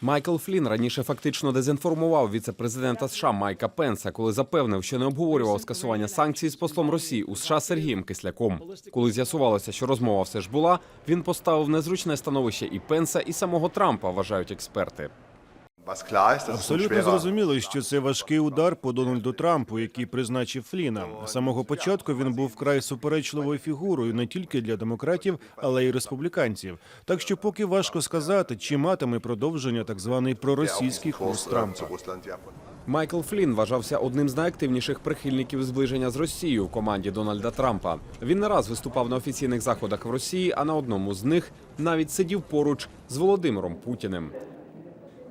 Майкл Флін раніше фактично дезінформував віце-президента США Майка Пенса, коли запевнив, що не обговорював скасування санкцій з послом Росії у США Сергієм Кисляком. Коли з'ясувалося, що розмова все ж була, він поставив незручне становище і Пенса, і самого Трампа, вважають експерти. Абсолютно зрозуміло, що це важкий удар по Дональду Трампу, який призначив Фліна. З самого початку він був вкрай суперечливою фігурою не тільки для демократів, але й республіканців. Так що, поки важко сказати, чи матиме продовження так званий проросійський курс Трампа. Майкл Флін вважався одним з найактивніших прихильників зближення з Росією в команді Дональда Трампа. Він не раз виступав на офіційних заходах в Росії, а на одному з них навіть сидів поруч з Володимиром Путіним.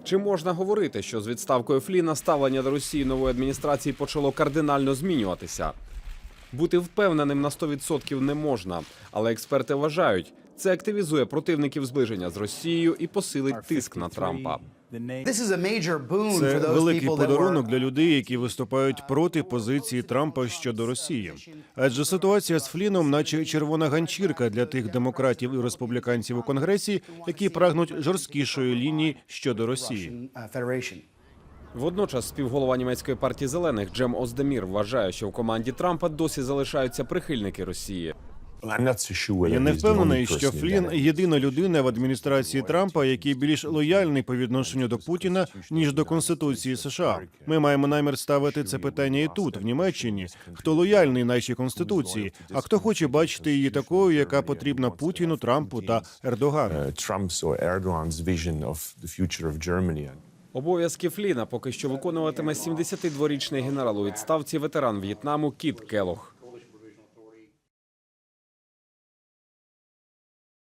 Чи можна говорити, що з відставкою Фліна ставлення до Росії нової адміністрації почало кардинально змінюватися? Бути впевненим на 100% не можна, але експерти вважають, це активізує противників зближення з Росією і посилить тиск на Трампа. Це великий подарунок для людей, які виступають проти позиції Трампа щодо Росії. Адже ситуація з Фліном, наче червона ганчірка для тих демократів і республіканців у конгресі, які прагнуть жорсткішої лінії щодо Росії. Водночас співголова німецької партії зелених Джем Оздемір вважає, що в команді Трампа досі залишаються прихильники Росії. Я не впевнений, що Флін єдина людина в адміністрації Трампа, який більш лояльний по відношенню до Путіна ніж до конституції США. Ми маємо намір ставити це питання і тут, в Німеччині. Хто лояльний нашій конституції, а хто хоче бачити її такою, яка потрібна Путіну, Трампу та Ердогану. Germany. Обов'язки Фліна поки що виконуватиме 72-річний генерал у відставці ветеран В'єтнаму Кіт Келох.